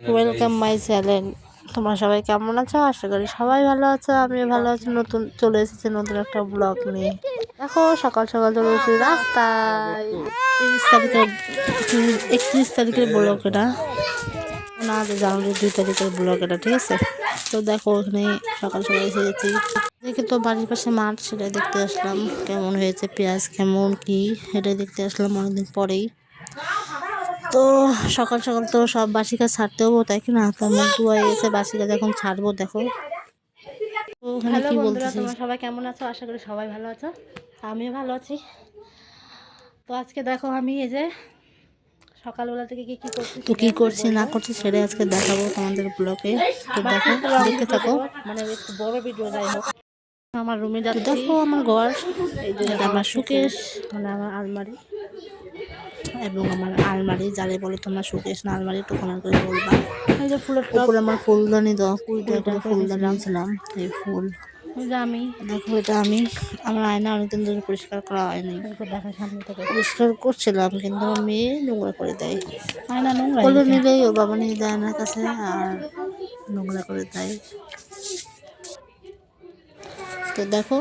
Welcome my channel তোমরা সবাই কেমন আছো? আশা করি সবাই ভালো আছো আমিও ভালো আছি। নতুন চলে এসেছি নতুন একটা ব্লগ নিয়ে। দেখো সকাল সকাল চলে এসেছি রাস্তায়। তিরিশ তারিখের একত্রিশ তারিখের ব্লগ এটা। না জানুয়ারি দুই তারিখের ব্লগ এটা ঠিক আছে? তো দেখো ওখানে সকাল সকাল এসে গেছি। দেখে তো বাড়ির পাশে মাঠ সেটাই দেখতে আসলাম। কেমন হয়েছে পেঁয়াজ কেমন কি সেটাই দেখতে আসলাম অনেকদিন পরেই। তো সকাল সকাল তো সব বাসি কাজ ছাড়তে হব তাই কি না তো মুখ ধোয়াই এসে বাসি কাজ এখন ছাড়বো দেখো। কি বলতেছি? তোমরা সবাই কেমন আছো? আশা করি সবাই ভালো আছো। আমিও ভালো আছি। তো আজকে দেখো আমি এই যে সকালবেলা থেকে কি কি করছি তো কি করছি না করছি সেটাই আজকে দেখাবো তোমাদের ব্লগে তো দেখো দেখতে থাকো। মানে একটু বড় ভিডিও যাই হোক। আমার রুমে যাচ্ছি। দেখো আমার ঘর আমার সুকেশ মানে আমার আলমারি। এবং আমার আলমারি যারে বলে তোমরা সুকেশ না আলমারি একটু কমেন্ট করে বলবা। এই যে ফুলের উপরে আমার ফুলদানি দাও। কুড়িটা ফুলদানি আনছিলাম এই ফুল। আমি। দেখো এটা আমি। আমার আয়না অনেকদিন ধরে পরিষ্কার করা হয়নি। দেখা সামনে থেকে। পরিষ্কার করছিলাম কিন্তু মেয়ে নোংরা করে দেয়। আয়না নোংরা বলে নিলেই ও বাবা নিয়ে যায় আয়নার কাছে আর নোংরা করে দেয়। তো দেখো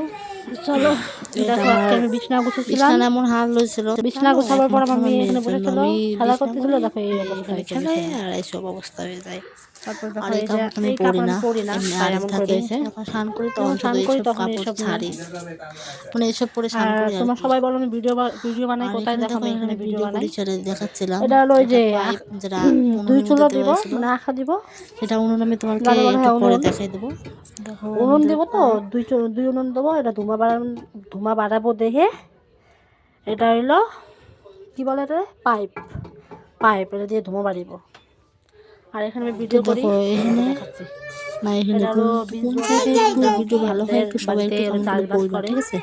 চলো দেখো আজকে আমি বিছনা গুছিয়েছিলাম বিছনা এমন হাল হয়েছিল বিছনা গুছাবার পর আমার মেয়ে এখানে বসেছিল খেলা করতেছিল দেখো এই অবস্থা আর এইসব অবস্থা হয়ে যায়। তারপর দেখো এই যে তুমি পড়ি না। পড়ি না তাই এমন করে দিয়েছে যখন স্নান করি তখন স্নান করি তখন এইসব ছাড়ি। মানে এইসব পরে স্নান করি তোমরা সবাই বলো আমি ভিডিও ভিডিও বানাই কোথায় দেখো আমি এখানে ভিডিও বানাই। ছেড়ে দেখাচ্ছিলাম। এটা হলো যে যেটা দুই চুলো দিব মানে আখা দিব। সেটা উনুন আমি তোমাকে একটু পরে দেখাই দেবো। উনুন দেবো তো দুই দুই উনুন দেবো এটা ধুমা বাড়ান ধুমা বাড়াবো দেখে এটা হইল কি বলে এটা পাইপ। পাইপ এটা দিয়ে ধুমা বাড়িব। আর এখানে আমি ভিডিও করি। দেখাচ্ছি। না এখানে কোন জায়গায় ভিডিও ভালো হয় একটু সবাই একটু কমেন্ট করে ঠিক আছে?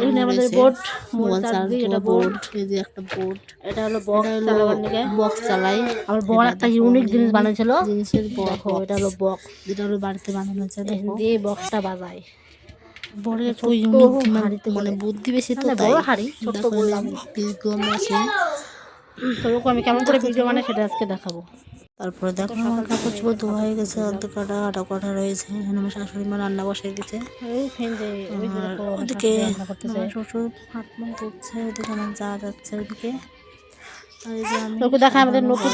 এখানে আমাদের বোর্ড মোবাইল এটা বোর্ড এই যে একটা বোর্ড এটা হলো বক্স চালাবার নিকে। বক্স চালাই। বড় একটা ইউনিক জিনিস বানাইছিল। জিনিসের দেখো এটা হলো বক্স যেটা হলো বাড়িতে বানানো দেখো। দিয়ে বক্সটা বাজায় বড় একটু ইউনিক মানে বুদ্ধি বেশি তো তাই। বড় হাড়ি ছোট বললাম। তো আমি কেমন করে ভিডিও বানাই সেটা আজকে দেখাবো। তারপরে দেখো আমার কাপড় চোপড় ধোয়া হয়ে গেছে অর্ধেক কাটা আটা কাটা রয়েছে এখানে আমার শাশুড়ি মা রান্না বসাই দিচ্ছে ওদিকে আমার শ্বশুর হাত মুখ ধুচ্ছে ওদিকে আমার যা যাচ্ছে ওদিকে। তোকে দেখা আমাদের নতুন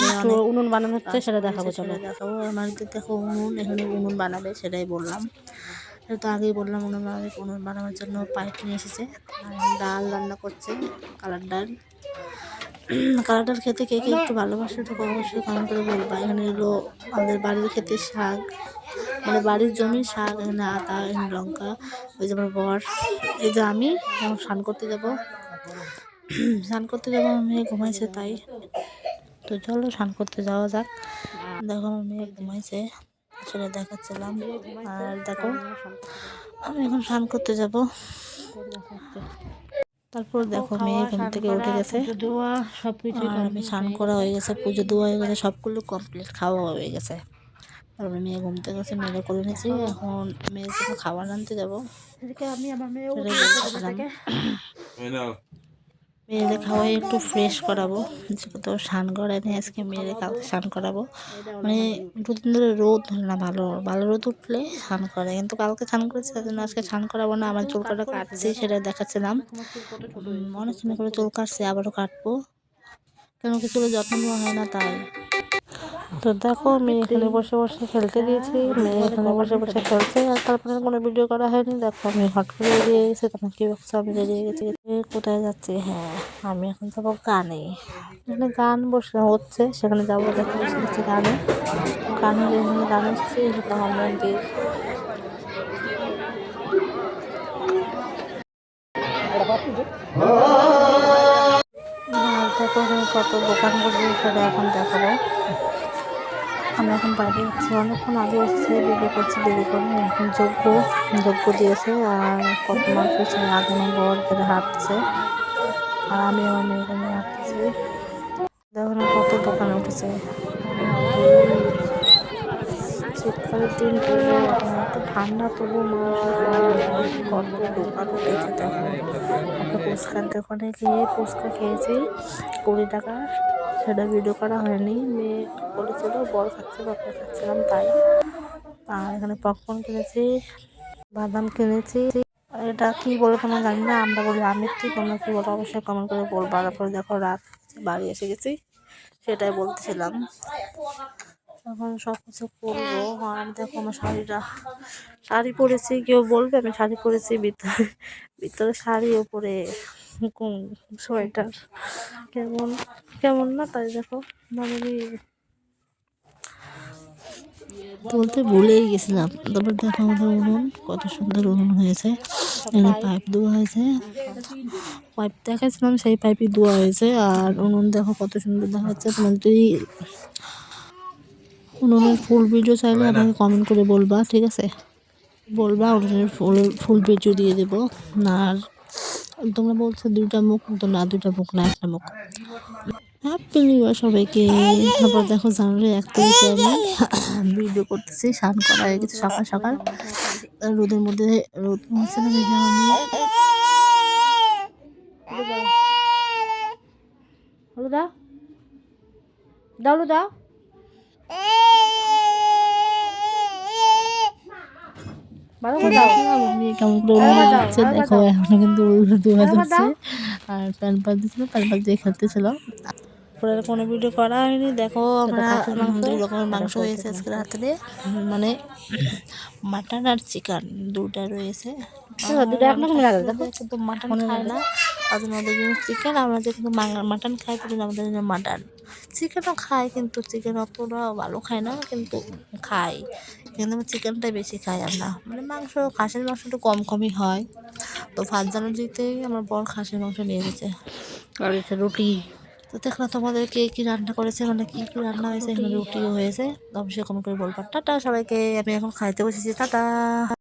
উনুন বানানো হচ্ছে সেটা দেখাবো চলো। দেখাবো। আমার দেখো উনুন এখানে উনুন বানাবে সেটাই বললাম। তো আগেই বললাম উনুন বানাবে উনুন বানানোর জন্য পাইপ নিয়ে এসেছে। ডাল রান্না করছে কালার ডাল। কালারটার খেতে কে কে একটু ভালোবাসে তো অবশ্যই কমেন্ট করে বলবা। এখানে হলো আমাদের বাড়ির খেতে শাক মানে বাড়ির জমির শাক, এখানে আদা, এখানে লঙ্কা, ওই যে আমার বর। এই যে আমি, এখন স্নান করতে যাব। স্নান করতে যাব মেয়ে ঘুমাইছে তাই। তো চলো স্নান করতে যাওয়া যাক। দেখো মেয়ে ঘুমাইছে, আসলে দেখাচ্ছিলাম। আর দেখো, আমি এখন স্নান করতে যাব। তারপর দেখো মেয়ে ঘুম থেকে উঠে গেছে। সব কিছু আমি স্নান করা হয়ে গেছে। পুজো দেওয়া হয়ে গেছে সবগুলো কমপ্লিট খাওয়া হয়ে গেছে। তারপরে মেয়ে ঘুম থেকে গেছে মেয়ে করে নিয়েছি এখন মেয়ের জন্য খাবার আনতে যাব। এদিকে আমি আমার মেয়ে মেয়েদের খাওয়াই একটু ফ্রেশ করাবো। তো স্নান করায়নি আজকে মেয়েদের কালকে স্নান করাবো। মানে দুদিন ধরে রোদ হলো না ভালো ভালো রোদ উঠলে স্নান করে কিন্তু কালকে স্নান করেছে, তার জন্য আজকে স্নান করাবো না। আমার চুল কাটা কাটছি সেটা দেখাচ্ছিলাম। সময় করে চুল কাটছে, আবারও কাটবো। কেন কি চুলের যত্ন নেওয়া হয় না তাই। তো দেখো, মেয়ে এখানে বসে বসে খেলতে দিয়েছি। মেয়ে এখানে বসে বসে খেলছে, আর তারপরে কোনো ভিডিও করা হয়নি। দেখো, আমি হট করে বেরিয়ে গেছি, তখন কি বলছো আমি বেরিয়ে গেছি কোথায় যাচ্ছি? হ্যাঁ আমি এখন যাব গানে। এখানে গান বসে হচ্ছে, সেখানে যাব দেখো, বসে গেছি গানে। গানে যেখানে গান হচ্ছে সেটা মন্দির কত দোকান বসে, সেটা এখন দেখাবো। আমরা এখন বাইরে যাচ্ছি অনেকক্ষণ আগে এসেছি বিক্রি করছি দেরি করে এখন যোগ্য যোগ্য দিয়েছে আর কত মানুষ পেছনে আগুন বর ধরে হাঁটছে। আর আমি আমার মেয়েকে নিয়ে হাঁটতেছি দেখুন কত দোকানে উঠেছে। শীতকালের দিন এখন একটু ঠান্ডা মানুষ কত দোকান উঠেছে ফুচকার দোকানে গিয়ে ফুচকা খেয়েছি, কুড়ি টাকা। সেটা ভিডিও করা হয়নি। মেয়ে বলেছিল বড় খাচ্ছে বাবা খাচ্ছিলাম তাই। আর এখানে পপকর্ন কিনেছি, বাদাম কিনেছি। এটা কি বলে তোমরা জানি না, আমরা বলি আমিত্তি তোমরা কি বলো? অবশ্যই কমেন্ট করে বলব। তারপরে দেখো রাত বাড়ি এসে গেছি, সেটাই বলতেছিলাম। এখন সব কিছু করব আর দেখো আমার শাড়িটা, শাড়ি পরেছি, কেউ বলবে আমি শাড়ি পরেছি, ভিতরে ভিতরে শাড়ি ওপরে সোয়েটার কেমন কেমন না তাই দেখো মানে বলতে ভুলেই গেছিলাম। তারপর দেখো আমাদের উনুন কত সুন্দর উনুন হয়েছে। এখানে পাইপ দেওয়া হয়েছে। পাইপ দেখাচ্ছিলাম সেই পাইপই দেওয়া হয়েছে। আর উনুন দেখো কত সুন্দর দেখা যাচ্ছে তোমার যদি উনুনের ফুল ভিডিও চাইলে আমাকে কমেন্ট করে বলবা ঠিক আছে? বলবা উনুনের ফুল ফুল ভিডিও দিয়ে দেবো। না আর তোমরা বলছো দুইটা মুখ, তো না, দুইটা মুখ না, একটা মুখ। হ্যাপি নিউ ইয়ার সবাইকে। তারপর দেখো জানুয়ারি এক তারিখে আমি ভিডিও করতেছি, স্নান করা হয়ে গেছে সকাল সকাল। রোদের মধ্যে রোদ হচ্ছে না আমি হলো দাও দাও দাও ভালো করে দাও মেয়ে কেমন করে উড়ে যাচ্ছে দেখো এখনও কিন্তু উড়ে দুয়া যাচ্ছে। আর প্যান পাত দিচ্ছিল প্যান পাত দিয়ে খেলতেছিল পরে আর কোনো ভিডিও করা হয়নি। দেখো আমরা দুই রকমের মাংস হয়েছে আজকে রাত্রে। মানে মাটন আর চিকেন দুটা রয়েছে। কিন্তু মাটন খায় না। আমাদের জন্য চিকেন আমরা যে কিন্তু মাটন খাই তাদের আমাদের জন্য মাটন চিকেনও খায় কিন্তু চিকেন অতটা ভালো খায় না কিন্তু খাই কিন্তু আমি চিকেনটাই বেশি খাই আমরা। মানে মাংস খাসির মাংস একটু কম কমই হয়। তো ফার্স্ট জানুয়ারিতেই আমার বর খাসির মাংস নিয়ে গেছে। আর এটা রুটি। তো দেখলাম তোমাদের কে কী রান্না করেছে মানে কী কী রান্না হয়েছে এখানে রুটিও হয়েছে। অবশ্যই কমেন্ট করে বলবার টাটা সবাইকে আমি এখন খাইতে বসেছি। টাটা।